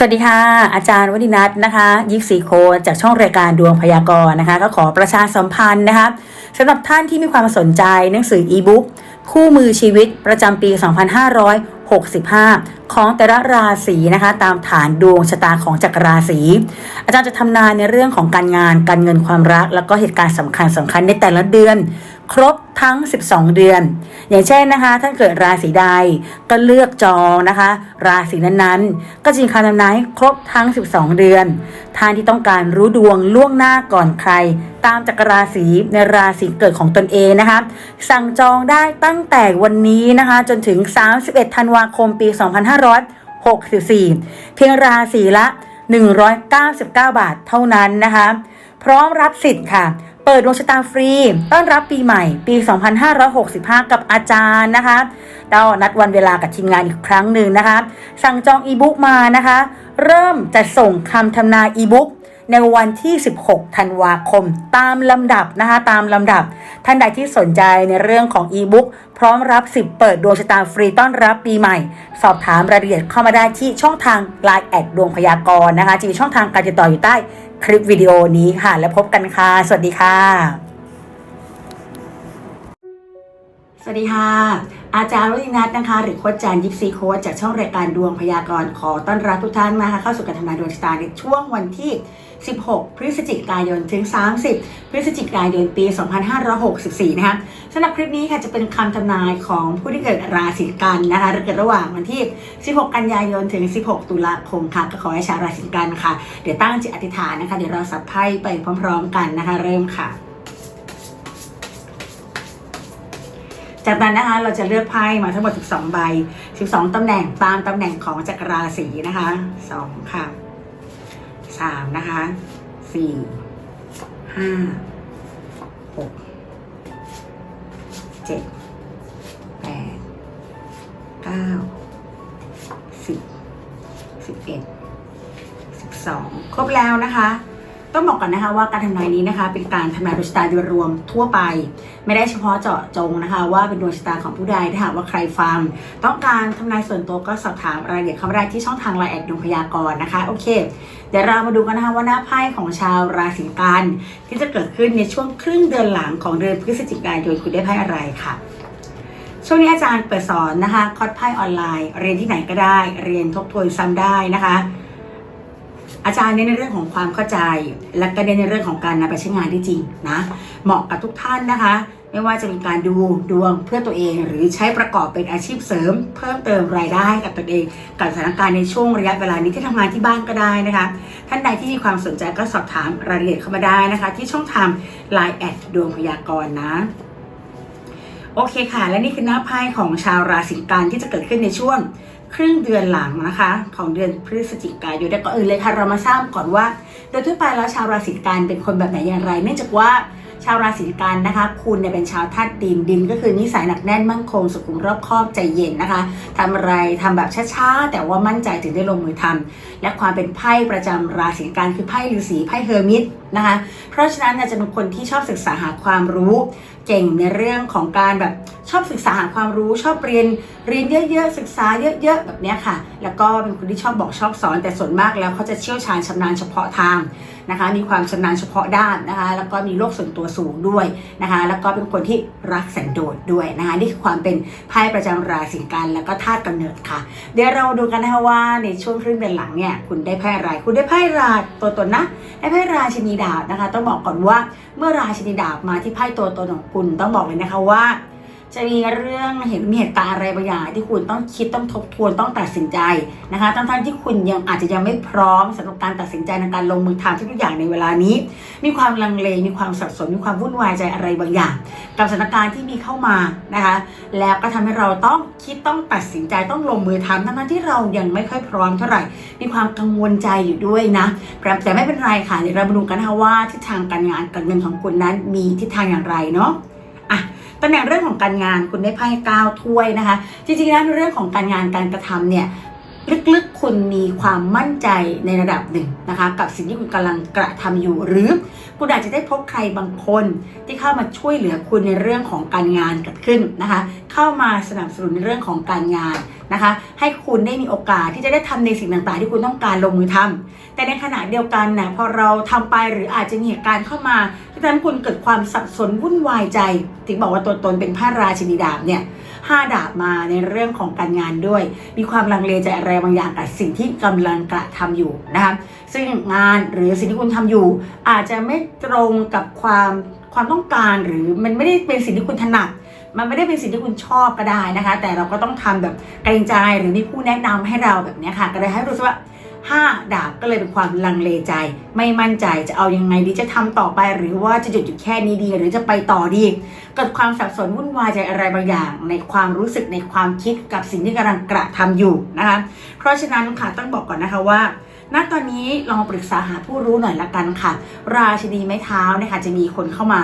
สวัสดีค่ะ อาจารย์วดินัทนะคะ ยิปซีโคจากช่องรายการดวงพยากรณ์นะคะ ก็ขอประชาสัมพันธ์นะคะสำหรับท่านที่มีความสนใจหนังสืออีบุ๊กคู่มือชีวิตประจำปี 2565 ของแต่ละราศีนะคะ ตามฐานดวงชะตาของจักรราศีอาจารย์จะทำนายในเรื่องของการงานการเงินความรัก แล้วก็เหตุการณ์สำคัญสำคัญในแต่ละเดือน ครบทั้ง 12 เดือน อย่างเช่นนะคะท่านเกิดราศีใดก็เลือกจองนะคะ ราศีนั้นๆ ก็จะมีคำทำนายให้ครบทั้ง 12 เดือน ท่านที่ต้องการรู้ดวงล่วงหน้าก่อนใคร ตามจักรราศีในราศีเกิดของตนเองนะคะ สั่งจองได้ตั้งแต่วันนี้นะคะ จนถึง 31 ธันวาคมปี 2564 เพียงราศีละ 199 บาทเท่านั้นนะคะ พร้อมรับสิทธิ์ค่ะ เปิดดวงชะตาฟรี ต้อนรับปีใหม่ปี 2565 กับอาจารย์นะคะเรานัดวันเวลากับทีมงานอีกครั้งหนึ่งนะคะ สั่งจองอีบุ๊กมานะคะ เริ่มจะส่งคำทำนายอีบุ๊ก ในวันที่ 16 ธันวาคม ตามลำดับนะคะตามลำดับ ท่านใดที่สนใจในเรื่องของอีบุ๊กพร้อมรับสิบเปิดดวงชะตาฟรีต้อนรับปีใหม่ สอบถามรายละเอียดเข้ามาได้ที่ช่องทาง Line แอดดวงพยากรณ์นะคะจะมีช่องทางการติดต่ออยู่ใต้คลิปวิดีโอนี้ค่ะ แล้วพบกันค่ะ สวัสดีค่ะ สวัสดีค่ะ อาจารย์วรินัทนะคะ หรือโค้ชจันยิปซีโค้ชจากช่องรายการดวงพยากรณ์ขอต้อนรับทุกท่านนะคะ เข้าสู่การทำนายดวงชะตาในช่วงวันที่ 16 พฤศจิกายนถึง 30 พฤศจิกายนปี 2564 นะคะสำหรับคลิปนี้ค่ะจะเป็นคำทำนายของผู้ที่เกิดราศีกันนะคะเกิดระหว่างวันที่ 16 กันยายนถึง 16 ตุลาคมค่ะก็ขอให้ชาวราศีกันค่ะ เดี๋ยวตั้งจิตอธิษฐานนะคะ เดี๋ยวเราสับไพ่ไปพร้อม ๆ กันนะคะ เริ่มค่ะจากนั้นนะคะเราจะเลือกไพ่มาทั้งหมด 12 ใบ 12 ตำแหน่งตามตำแหน่งของจักรราศีนะคะ 2 ค่ะ 3นะคะ4 5 6 7 8 9 10 11 12ครบแล้วนะคะ ต้องบอกก่อนนะคะว่าการทำนายนี้นะคะ เป็นการทำนายดวงชะตาโดยรวมทั่วไป ไม่ได้เฉพาะเจาะจงนะคะ ว่าเป็นดวงชะตาของผู้ใดถ้าหากว่าใครฟัง ต้องการทำนายส่วนตัวก็สอบถามรายละเอียดเข้ามาได้ที่ช่องทางไลน์แอดดวงพยากรณ์นะคะโอเค เดี๋ยวเรามาดูกันนะคะว่าหน้าไพ่ของชาวราศีกันที่จะเกิดขึ้นในช่วงครึ่งเดือนหลังของเดือนพฤศจิกายนคุณได้ไพ่อะไรค่ะช่วงนี้อาจารย์เปิดสอนนะคะคอร์สไพ่ออนไลน์ เรียนที่ไหนก็ได้ เรียนทบทวนซ้ำได้นะคะ อาจารย์เน้นในเรื่องของความเข้าใจ และก็เน้นในเรื่องของการนำไปใช้งานได้จริงนะเหมาะกับทุกท่านนะคะ ไม่ว่าจะเป็นการดูดวงเพื่อตัวเอง หรือใช้ประกอบเป็นอาชีพเสริม เพิ่มเติมรายได้กับตัวเองกับสถานการณ์ในช่วงระยะเวลานี้ที่ทำงานที่บ้านก็ได้นะคะ ท่านใดที่มีความสนใจก็สอบถามรายละเอียดเข้ามาได้นะคะ ที่ช่องทาง Line แอดดวงพยากรณ์นะโอเคค่ะ และนี่คือหน้าไพ่ของชาวราศีกันที่จะเกิดขึ้นในช่วง ครึ่งเดือนหลังนะคะ ของเดือนพฤศจิกายนแต่ก่อนอื่นเลยค่ะเรามาทราบก่อนว่า โดยทั่วไปแล้วชาวราศีกันเป็นคนแบบไหนอย่างไร เนื่องจากว่า ชาวราศีกันนะคะ คุณเนี่ยเป็นชาวธาตุดินดินก็คือนิสัยหนักแน่นมั่นคง สุขุมรอบคอบใจเย็นนะคะทำอะไรทำแบบช้าๆแต่ว่ามั่นใจถึงได้ลงมือทำและความเป็นไพ่ประจำราศีกันคือไพ่ฤาษีไพ่เฮอร์มิตนะคะ เพราะฉะนั้นจะเป็นคนที่ชอบศึกษาหาความรู้ เก่งในเรื่องของการแบบชอบศึกษาหาความรู้ชอบเรียนเรียนเยอะๆศึกษาเยอะๆแบบเนี้ยค่ะ แล้วก็เป็นคนที่ชอบบอกชอบสอนแต่ส่วนมากแล้วเขาจะเชี่ยวชาญชำนาญเฉพาะทาง นะคะ มีความชำนาญเฉพาะด้านนะคะ แล้วก็มีโลกส่วนตัวสูงด้วยนะคะ แล้วก็เป็นคนที่รักสันโดษด้วยนะคะ นี่คือความเป็นไพ่ประจำราศีกัน แล้วก็ธาตุกำเนิดค่ะ เดี๋ยวเราดูกันนะคะว่าในช่วงครึ่งเดือนหลังเนี่ย คุณได้ไพ่อะไร คุณได้ไพ่ราตัวตนนะ ได้ไพ่ราชินีดาบนะคะ ต้องบอกก่อนว่าเมื่อราชินีดาบมาที่ไพ่ตัวตนของคุณ ต้องบอกเลยนะคะว่า จะมีเรื่องเห็นมีเหตุการณ์อะไรบางอย่างที่คุณต้องคิดต้องทบทวนต้องตัดสินใจนะคะทั้งๆที่คุณยังอาจจะยังไม่พร้อมสำหรับการตัดสินใจในการลงมือทำทุกอย่างในเวลานี้ มีความลังเลมีความสับสนมีความวุ่นวายใจอะไรบางอย่าง กับสถานการณ์ที่มีเข้ามานะคะแล้วก็ทำให้เราต้องคิดต้องตัดสินใจต้องลงมือทำทั้งๆที่เรายังไม่ค่อยพร้อมเท่าไหร่ มีความกังวลใจอยู่ด้วยนะแต่ไม่เป็นไรค่ะเดี๋ยวเรามาดูกันนะคะว่าทิศทางการงานการเงินของคุณนั้นมีทิศทางอย่างไรเนาะ อะตำแหน่งเรื่องของการงานคุณได้ไพ่เก้าถ้วยนะคะ จริงๆแล้วเรื่องของการงานการกระทำเนี่ย ลึกๆ คุณมีความมั่นใจในระดับหนึ่งนะคะ กับสิ่งที่คุณกำลังกระทำอยู่ หรือคุณอาจจะได้พบใครบางคนที่เข้ามาช่วยเหลือคุณในเรื่องของการงานเกิดขึ้นนะคะ เข้ามาสนับสนุนในเรื่องของการงานนะคะ ให้คุณได้มีโอกาสที่จะได้ทำในสิ่งต่างๆ ที่คุณต้องการลงมือทำแต่ในขณะเดียวกันนะพอเราทำไปหรืออาจจะมีเหตุการณ์เข้ามาที่ทำให้คุณเกิดความสับสนวุ่นวายใจถึงบอกว่าตัวตนเป็นพระราชินีดาบเนี่ย ห้าดาบมาในเรื่องของการงานด้วย มีความลังเลใจอะไรบางอย่างกับสิ่งที่กำลังกระทำอยู่นะคะซึ่งงานหรือสิ่งที่คุณทำอยู่ อาจจะไม่ตรงกับความความต้องการหรือมันไม่ได้เป็นสิ่งที่คุณถนัดมันไม่ได้เป็นสิ่งที่คุณชอบก็ได้นะคะ แต่เราก็ต้องทำแบบเกรงใจหรือมีผู้แนะนำให้เราแบบนี้ค่ะ ก็เลยให้รู้สึกว่า ห้าดาบก็เลยเป็นความลังเลใจ ไม่มั่นใจจะเอายังไงดีจะทำต่อไป หรือว่าจะหยุดอยู่แค่นี้ดี หรือจะไปต่อดี เกิดความสับสนวุ่นวายใจอะไรบางอย่าง ในความรู้สึกในความคิดกับสิ่งที่กำลังกระทำอยู่นะคะ เพราะฉะนั้นค่ะต้องบอกก่อนนะคะว่าณตอนนี้ลองปรึกษาหาผู้รู้หน่อยละกันค่ะ ราชินีไม้เท้านี่ยค่ะจะมีคนเข้ามา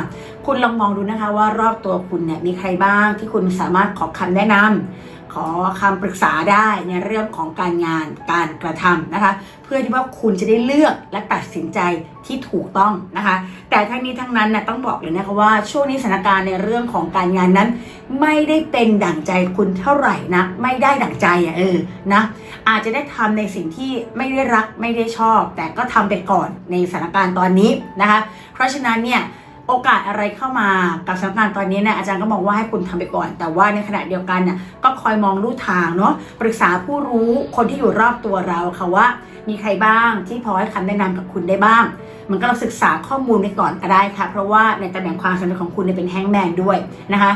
คุณลองมองดูนะคะว่ารอบตัวคุณเนี่ยมีใครบ้างที่คุณสามารถขอคำแนะนำ ขอคำปรึกษาได้ในเรื่องของการงานการกระทำนะคะ เพื่อที่ว่าคุณจะได้เลือกและตัดสินใจที่ถูกต้องนะคะ แต่ทั้งนี้ทั้งนั้นนะต้องบอกเลยนะคะว่าช่วงนี้สถานการณ์ในเรื่องของการงานนั้น ไม่ได้เป็นดั่งใจคุณเท่าไหร่นะไม่ได้ดั่งใจอะเออนะอาจจะได้ทำในสิ่งที่ไม่ได้รักไม่ได้ชอบ แต่ก็ทำไปก่อนในสถานการณ์ตอนนี้นะคะ เพราะฉะนั้นเนี่ย โอกาสอะไรเข้ามากับสถานการณ์ตอนนี้เนี่ยอาจารย์ก็มองว่าให้คุณทำไปก่อน แต่ว่าในขณะเดียวกันน่ะก็คอยมองลู่ทางเนาะปรึกษาผู้รู้คนที่อยู่รอบตัวเราค่ะว่า มีใครบ้างที่พอให้คำแนะนำกับคุณได้บ้าง มันก็เราศึกษาข้อมูลไปก่อนก็ได้ค่ะเพราะว่าในตำแหน่งความสำเร็จของคุณเนี่ยเป็นแฮงแมนด้วยนะคะ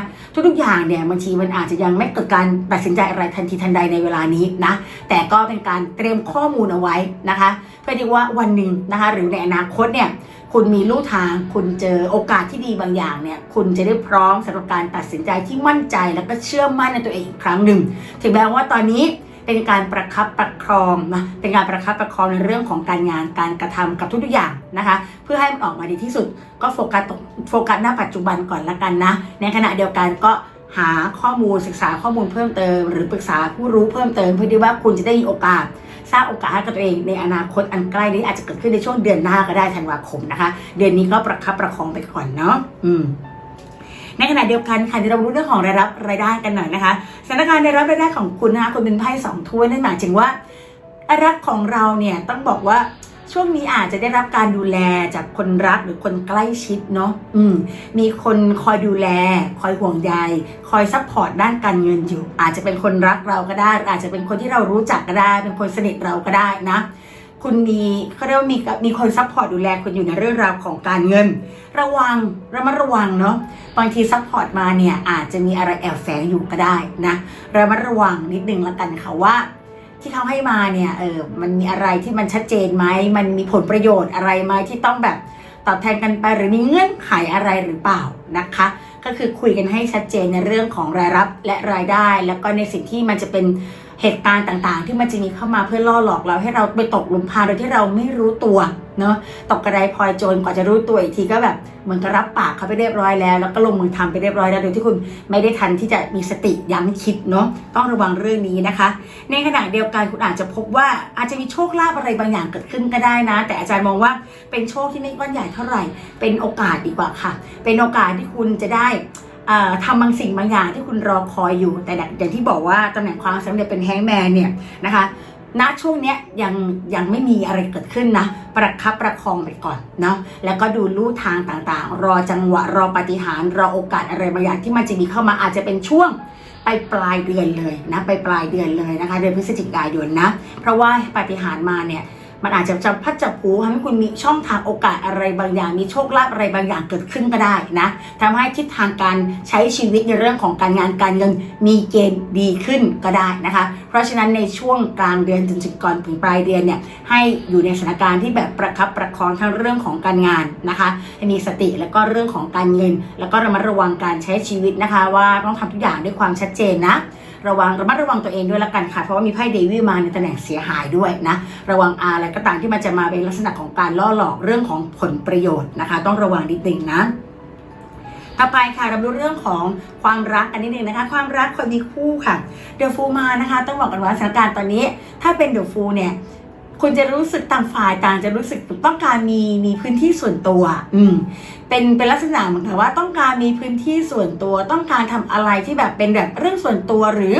ทุกๆอย่างเนี่ยบางทีมันอาจจะยังไม่เกิดการตัดสินใจอะไรทันทีทันใดในเวลานี้นะแต่ก็เป็นการเตรียมข้อมูลเอาไว้นะคะเพื่อที่ว่าวันหนึ่งนะคะหรือในอนาคตเนี่ย คุณมีลู่ทาง คุณเจอโอกาสที่ดีบางอย่างเนี่ย คุณจะได้พร้อมสำหรับการตัดสินใจที่มั่นใจแล้วก็เชื่อมั่นในตัวเองอีกครั้งหนึ่ง ถึงแม้ว่าตอนนี้เป็นการประคับประคองนะเป็นการประคับประคองในเรื่องของการงานการกระทำกับทุกๆอย่างนะคะ เพื่อให้มันออกมาดีที่สุด ก็โฟกัสโฟกัสหน้าปัจจุบันก่อนละกันนะ ในขณะเดียวกันก็ หาข้อมูลศึกษาข้อมูลเพิ่มเติม หรือปรึกษาผู้รู้เพิ่มเติมเพื่อที่ว่าคุณจะได้มีโอกาส สร้างโอกาสให้กับตัวเองในอนาคตอันใกล้นี้อาจจะเกิดขึ้นในช่วงเดือนหน้าก็ได้ธันวาคมนะคะ เดือนนี้ก็ประคับประคองไปก่อนเนาะอืมในขณะเดียวกันค่ะเดี๋ยวเรารู้เรื่องของรายรับรายได้กันหน่อยนะคะสถานการณ์รายรับรายได้ของคุณนะคะคุณเป็นไพ่สองถ้วยนั่นหมายถึงว่า รายรับของเราเนี่ยต้องบอกว่า ช่วงนี้อาจจะได้รับการดูแลจากคนรักหรือคนใกล้ชิดเนาะอืมมีคนคอยดูแล คอยห่วงใย คอยซัพพอร์ตด้านการเงินอยู่ อาจจะเป็นคนรักเราก็ได้ อาจจะเป็นคนที่เรารู้จักก็ได้ เป็นคนสนิทเราก็ได้นะคุณมีเขาเรียกว่ามีมีคนซัพพอร์ตดูแลคุณอยู่ในเรื่องราวของการเงิน ระวังระมัดระวังเนาะบางทีซัพพอร์ตมาเนี่ยอาจจะมีอะไรแอบแฝงอยู่ก็ได้นะระมัดระวังนิดนึงละกันค่ะว่า ที่เขาให้มาเนี่ยเออมันมีอะไรที่มันชัดเจนไหมมันมีผลประโยชน์อะไรไหมที่ต้องแบบตอบแทนกันไปหรือมีเงื่อนไขอะไรหรือเปล่านะคะ ก็คือคุยกันให้ชัดเจนในเรื่องของรายรับและรายได้ แล้วก็ในสิ่งที่มันจะเป็นเหตุการณ์ต่างๆ ที่มันจะมีเข้ามาเพื่อล่อหลอกเราให้เราไปตกหลุมพรางโดยที่เราไม่รู้ตัว เนาะตกกระไดพลอยโจรกว่าจะรู้ตัวอีกทีก็แบบเหมือนกับรับปากเขาไปเรียบร้อยแล้ว แล้วก็ลงมือทำไปเรียบร้อยแล้วโดยที่คุณไม่ได้ทันที่จะมีสติยั้งคิดเนาะต้องระวังเรื่องนี้นะคะ ในขณะเดียวกันคุณอาจจะพบว่าอาจจะมีโชคลาภอะไรบางอย่างเกิดขึ้นก็ได้นะ แต่อาจารย์มองว่าเป็นโชคที่ไม่ก้อนใหญ่เท่าไหร่ เป็นโอกาสดีกว่าค่ะ เป็นโอกาสที่คุณจะได้เอ่อทำบางสิ่งบางอย่างที่คุณรอคอยอยู่แต่อย่างที่บอกว่าตำแหน่งความสำเร็จเป็นแฮงแมนเนี่ยนะคะ ณช่วงเนี้ยยังยังไม่มีอะไรเกิดขึ้นนะ ประคับประคองไปก่อนเนาะแล้วก็ดูลู่ทางต่างๆ รอจังหวะรอปฏิหารรอโอกาสอะไรบางอย่างที่มันจะมีเข้ามาอาจจะเป็นช่วงไปปลายเดือนเลยนะ ไปปลายเดือนเลยนะคะ เดือนพฤศจิกายนนะ เพราะว่าปฏิหารมาเนี่ย มันอาจจะจับพัดจับผูทำให้คุณมีช่องทางโอกาสอะไรบางอย่าง มีโชคลาภอะไรบางอย่างเกิดขึ้นก็ได้นะทำให้ทิศทางการใช้ชีวิตในเรื่องของการงานการเงินมีเกณฑ์ดีขึ้นก็ได้นะคะ เพราะฉะนั้นในช่วงกลางเดือนจนถึงก่อนถึงปลายเดือนเนี่ยให้อยู่ในสถานการณ์ที่แบบประคับประคองทั้งเรื่องของการงานนะคะให้มีสติแล้วก็เรื่องของการเงิน แล้วก็ระมัดระวังการใช้ชีวิตนะคะ ว่าต้องทำทุกอย่างด้วยความชัดเจนนะ ระวังระมัดระวังตัวเองด้วยละกันค่ะ เพราะว่ามีไพ่เดวิลมาในตำแหน่งเสียหายด้วยนะ ระวังอะไรก็ตามที่มันจะมาเป็นลักษณะของการล่อหลอกเรื่องของผลประโยชน์นะคะ ต้องระวังนิดนึงนะต่อไปค่ะเราดูเรื่องของความรักกันนิดนึงนะคะ ความรักคนมีคู่ค่ะ เดอะฟูมานะคะ ต้องบอกกันว่าสถานการณ์ตอนนี้ ถ้าเป็นเดอะฟูเนี่ย คุณจะรู้สึกต่างฝ่ายต่างจะรู้สึกต้องการมีมีพื้นที่ส่วนตัว อืม เป็นเป็นลักษณะเหมือนกับว่าต้องการมีพื้นที่ส่วนตัว ต้องการทำอะไรที่แบบเป็นแบบเรื่องส่วนตัวหรือ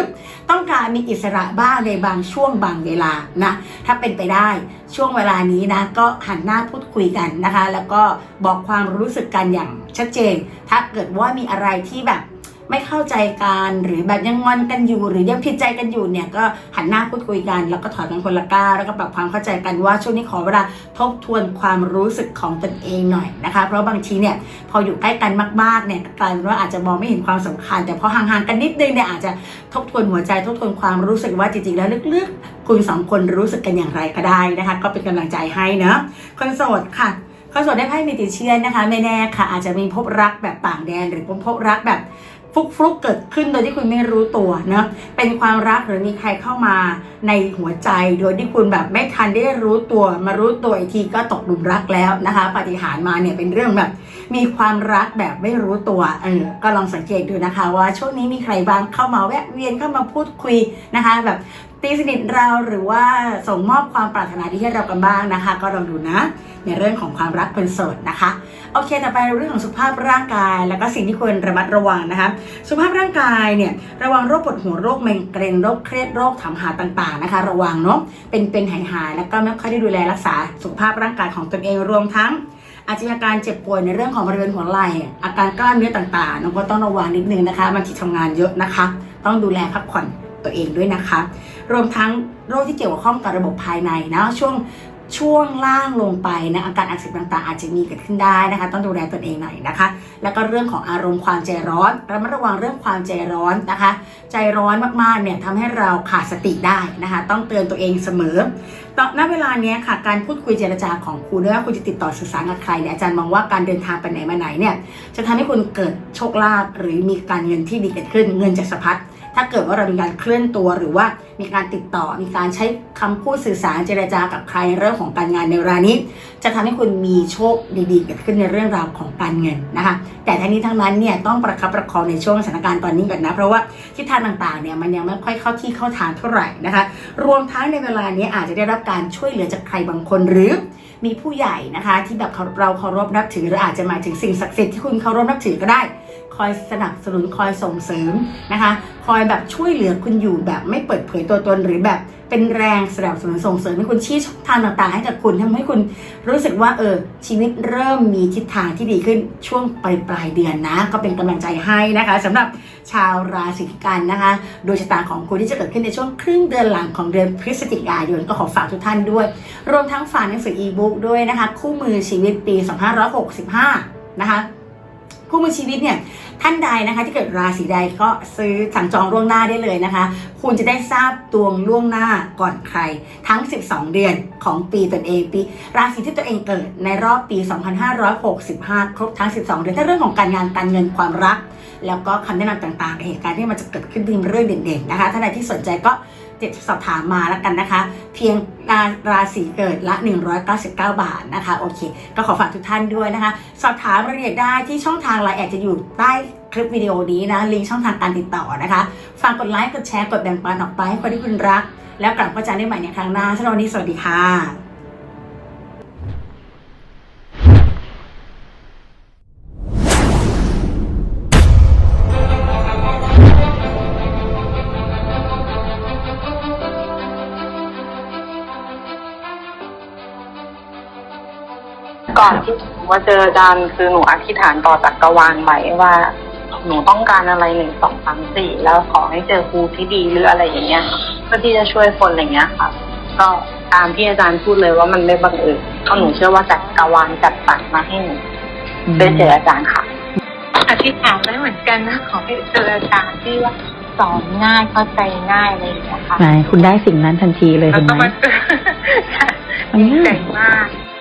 ต้องการมีอิสระบ้างในบางช่วงบางเวลานะถ้าเป็นไปได้ช่วงเวลานี้นะ ก็หันหน้าพูดคุยกันนะคะ แล้วก็บอกความรู้สึกกันอย่างชัดเจน ถ้าเกิดว่ามีอะไรที่แบบ ไม่เข้าใจกันหรือแบบยังงอนกันอยู่ หรือยังผิดใจกันอยู่เนี่ยก็หันหน้าพูดคุยกัน แล้วก็ถอยกันคนละก้าวแล้วก็ปรับความเข้าใจกันว่าช่วงนี้ขอเวลาทบทวนความรู้สึกของตนเองหน่อยนะคะ เพราะบางทีเนี่ยพออยู่ใกล้กันมากๆเนี่ยกลายเป็นว่าอาจจะมองไม่เห็นความสำคัญ แต่พอห่างๆกันนิดนึงเนี่ยอาจจะทบทวนหัวใจทบทวนความรู้สึกว่าจริงๆแล้วลึกๆ คุณสองคนรู้สึกกันอย่างไรก็ได้นะคะ ก็เป็นกำลังใจให้เนาะคนโสดค่ะคนโสดได้ไพ่มีติเชียนนะคะ ไม่แน่ค่ะ อาจจะมีพบรักแบบต่างแดนหรือพบรักแบบ ฟุกฟุกๆเกิดขึ้นโดยที่คุณไม่รู้ตัวนะเป็นความรักหรือมีใครเข้ามาในหัวใจ โดยที่คุณแบบไม่ทันได้รู้ตัว มารู้ตัวอีกทีก็ตกหลุมรักแล้วนะคะปฏิหารมาเนี่ยเป็นเรื่องแบบ มีความรักแบบไม่รู้ตัวเออก็ลองสังเกตดูนะคะ ว่าช่วงนี้มีใครบ้างเข้ามาแวะเวียนเข้ามาพูดคุยนะคะ แบบ ตีสนิทเราหรือว่าส่งมอบความปรารถนาดีให้เรากันบ้างนะคะ ก็ลองดูนะ ในเรื่องของความรักคนโสดนะคะ โอเคต่อไปเรื่องของสุขภาพร่างกาย แล้วก็สิ่งที่ควรระมัดระวังนะคะ สุขภาพร่างกายเนี่ยระวังโรคปวดหัวโรคไมเกรนโรคเครียดโรคถามหาต่างๆนะคะ ระวังเนาะเป็นเป็นหายหายๆแล้วก็ไม่ค่อยได้ดูแลรักษาสุขภาพร่างกายของตนเองรวมทั้งอาจจะมีอาการเจ็บป่วยในเรื่องของบริเวณหัวไหล่ อาการกล้ามเนื้อต่างๆน้องก็ต้องระวังนิดนึงนะคะบางทีทำงานเยอะนะคะ ต้องดูแลพักผ่อน ตัวเองด้วยนะคะ รวมทั้งโรคที่เกี่ยวข้องกับระบบภายในนะช่วงช่วงล่างลงไปนะอาการอักเสบต่างๆ อาจจะมีเกิดขึ้นได้นะคะ ต้องดูแลตนเองหน่อยนะคะ แล้วก็เรื่องของอารมณ์ความใจร้อนระมัดระวังเรื่องความใจร้อนนะคะ ใจร้อนมากๆเนี่ยทำให้เราขาดสติได้นะคะ ต้องเตือนตัวเองเสมอตอนณเวลาเนี้ยค่ะการพูดคุยเจรจาของคุณไม่ว่าคุณจะติดต่อสื่อสารกับใครเนี่ยอาจารย์มองว่าการเดินทางไปไหนมาไหนเนี่ยจะทำให้คุณเกิดโชคลาภหรือมีการเงินที่ดีเกิดขึ้นเงินจากสะพัด ถ้าเกิดว่าเรามีการเคลื่อนตัวหรือว่ามีการติดต่อ มีการใช้คำพูดสื่อสารเจรจากับใครเรื่องของการงานในเวลานี้ จะทำให้คุณมีโชคดีๆเกิดขึ้นในเรื่องราวของการเงินนะคะ แต่ทั้งนี้ทั้งนั้นเนี่ยต้องประคับประคองในช่วงสถานการณ์ตอนนี้ก่อนนะ เพราะว่าทิศทางต่างๆเนี่ยมันยังไม่ค่อยเข้าที่เข้าทางเท่าไหร่นะคะ รวมทั้งในเวลานี้อาจจะได้รับการช่วยเหลือจากใครบางคนหรือมีผู้ใหญ่นะคะ ที่แบบเราเคารพนับถือหรืออาจจะหมายถึงสิ่งศักดิ์สิทธิ์ที่คุณเคารพนับถือก็ได้ อยสนับสนุนคอยส่งเสริมนะคะ คอยแบบช่วยเหลือคุณอยู่แบบไม่เปิดเผยตัวตนหรือแบบเป็นแรงสนับสนุนส่งเสริมให้คุณชี้ช่องทางต่างๆ ให้กับคุณทำให้คุณรู้สึกว่าเออชีวิตเริ่มมีทิศทางที่ดีขึ้นช่วงปลายปลายเดือนนะ ก็เป็นกำลังใจให้นะคะสำหรับชาวราศีกันนะคะโดยชะตาของคุณที่จะเกิดขึ้นในช่วงครึ่งเดือนหลังของเดือนพฤศจิกายนก็ขอฝากทุกท่านด้วย รวมทั้งฝากหนังสืออีบุ๊กด้วยนะคะ คู่มือชีวิตปี 2565 นะคะ คู่มือชีวิตเนี่ยท่านใดนะคะ ที่เกิดราศีใดก็ซื้อสั่งจองล่วงหน้าได้เลยนะคะ คุณจะได้ทราบดวงล่วงหน้าก่อนใคร ทั้ง 12 เดือนของปีตนเองปี ราศีที่ตัวเองเกิดในรอบปี 2565 ครบทั้ง 12 เดือนถ้าเรื่องของการงานการเงินความรัก แล้วก็คำแนะนำต่างๆเหตุการณ์ที่มันจะเกิดขึ้นเป็นเรื่องเด่นๆนะคะท่านใดที่สนใจก็ เจ็ดสอบถามมาแล้วกันนะคะ เพียงราราศีเกิดละ 199 บาทนะคะ โอเค ก็ขอฝากทุกท่านด้วยนะคะ สอบถามรายละเอียดได้ที่ช่องทางไลน์แอดจะอยู่ใต้คลิปวิดีโอนี้นะ ลิงก์ช่องทางการติดต่อนะคะ ฝากกดไลค์ กดแชร์ กดแบ่งปันออกไปให้คนที่คุณรัก แล้วกลับมาเจอกันใหม่ในครั้งหน้าสำหรับวันนี้สวัสดีค่ะ ก่อนที่หนูมาเจออาจารย์คือหนูอธิษฐานต่อจักรวาลไว้ว่า หนูต้องการอะไรหนึ่งสองสามสี่แล้วขอให้เจอครูที่ดีหรืออะไรอย่างเงี้ยเพื่อที่จะช่วยคนอะไรเงี้ยค่ะ ก็ตามที่อาจารย์พูดเลยว่ามันไม่บังเอิญเพราะหนูเชื่อว่าจักรวาลจัดสรรมาให้หนูได้เจออาจารย์ค่ะอธิษฐานไว้เหมือนกันนะขอให้เจออาจารย์ที่ว่าสอนง่ายเข้าใจง่ายอะไรอย่างเงี้ยค่ะไหนคุณได้สิ่งนั้นทันทีเลยแล้วเห็นก็ไหมมาเจอมันดีใจง่ายมาก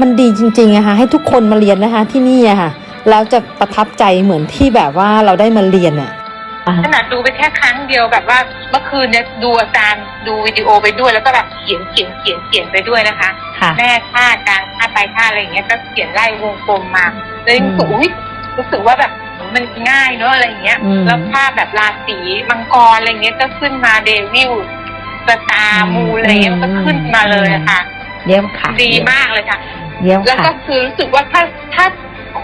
มันดีจริงๆอะคะให้ทุกคนมาเรียนนะคะที่นี่อะค่ะแล้วจะประทับใจเหมือนที่แบบว่าเราได้มาเรียนอะขนาดดูไปแค่ครั้งเดียวแบบว่าเมื่อคืนเนี่ยดูอาจารย์ดูวิดีโอไปด้วย แล้วก็แบบเขียนเขียนเขียนเขียนไปด้วยนะคะคะแม่ค่ากางค่าไปค่าอะไรอย่างเงี้ยก็เขียนไล่วงกลมมาเลยรู้สึกอุ๊ยรู้สึกว่าแบบมันง่ายเนอะอะไรอย่างเงี้ยแล้วภาพแบบราศีมังกรอะไรเงี้ยก็ขึ้นมาเดวิลสตาร์มูอะไรเงี้ยมันก็ขึ้นมาเลยะค่ะเยี่ยมค่ะ ดีมากเลยค่ะ เยี่ยมแล้วก็ค่ะคือรู้สึกว่าถ้าถ้า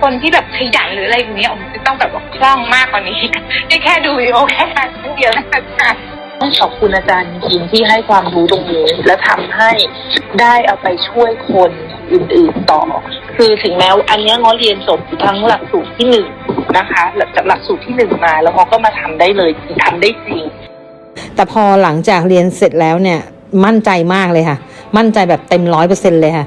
คนที่แบบขยันหรืออะไรอย่างเงี้ยผมจะต้องแบบว่าคล่องมากกว่านี้นี่แค่ดูวิดีโอแค่ครั้งเดียวนะคะ ต้องขอบคุณอาจารย์จริงๆที่ให้ความรู้ตรงนี้ และทำให้ได้เอาไปช่วยคนอื่นๆต่อ คือถึงแม้ว่าอันเนี้ยง้อเรียนจบทั้งหลักสูตรที่หนึ่งนะคะหลังจากหลักสูตรที่หนึ่งมา แล้วเขาก็มาทำได้เลยทำได้จริง แต่พอหลังจากเรียนเสร็จแล้วเนี่ยมั่นใจมากเลยค่ะ มั่นใจแบบเต็มร้อยเปอร์เซ็นเลยค่ะ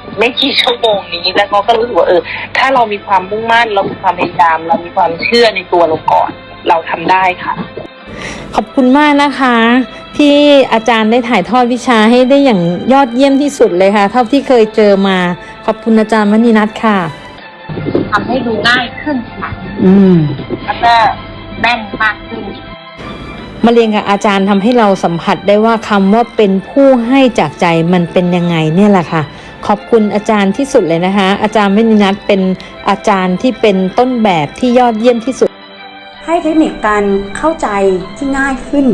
ไม่กี่ชั่วโมงนี้แล้วง้อก็รู้สึกว่าเออ ถ้าเรามีความมุ่งมั่นเรามีความพยายาม เรามีความเชื่อในตัวเราก่อน เราทำได้ค่ะ ขอบคุณมากนะคะ ที่อาจารย์ได้ถ่ายทอดวิชาให้ได้อย่างยอดเยี่ยมที่สุดเลยค่ะ เท่าที่เคยเจอมา ขอบคุณอาจารย์มณีนัทค่ะทำให้ดูง่ายขึ้นค่ะอืมแล้วก็แม่นมากขึ้นมาเรียนกับอาจารย์ทำให้เราสัมผัสได้ว่าคำว่าเป็นผู้ให้จากใจมันเป็นยังไงเนี่ยแหละค่ะ ขอบคุณอาจารย์ที่สุดเลยนะคะ อาจารย์มณีนัทเป็นอาจารย์ที่เป็นต้นแบบที่ยอดเยี่ยมที่สุด ให้เทคนิคการเข้าใจที่ง่ายขึ้น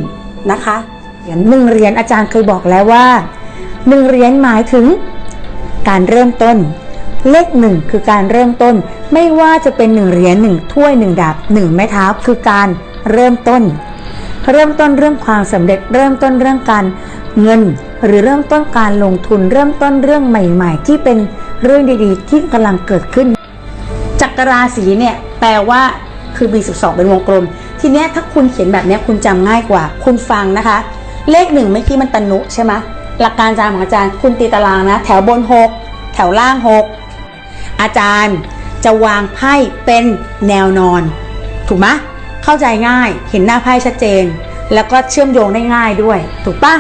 นะคะอย่างหนึ่งเหรียญอาจารย์เคยบอกแล้วว่าหนึ่งเหรียญหมายถึงการเริ่มต้น เลขหนึ่งคือการเริ่มต้น ไม่ว่าจะเป็นหนึ่งเหรียญหนึ่งถ้วยหนึ่งดาบหนึ่งไม้เท้าคือการเริ่มต้น เริ่มต้นเรื่องความสำเร็จเริ่มต้นเรื่องการเงิน หรือเริ่มต้นการลงทุนเริ่มต้นเรื่องใหม่ ๆ ที่เป็นเรื่องดีๆ ที่กำลังเกิดขึ้น จักรราศีเนี่ยแปลว่าคือมี12 เป็นวงกลม ทีเนี้ยถ้าคุณเขียนแบบเนี้ยคุณจำง่ายกว่า คุณฟังนะคะ เลขหนึ่งเมื่อกี้มันตนุใช่ไหมหลักการอาจารย์ของอาจารย์คุณตีตารางนะ แถวบน 6 แถวล่าง 6 อาจารย์จะวางไพ่เป็นแนวนอน ถูกไหมเข้าใจง่ายเห็นหน้าไพ่ชัดเจน แล้วก็เชื่อมโยงได้ง่ายด้วย ถูกปะ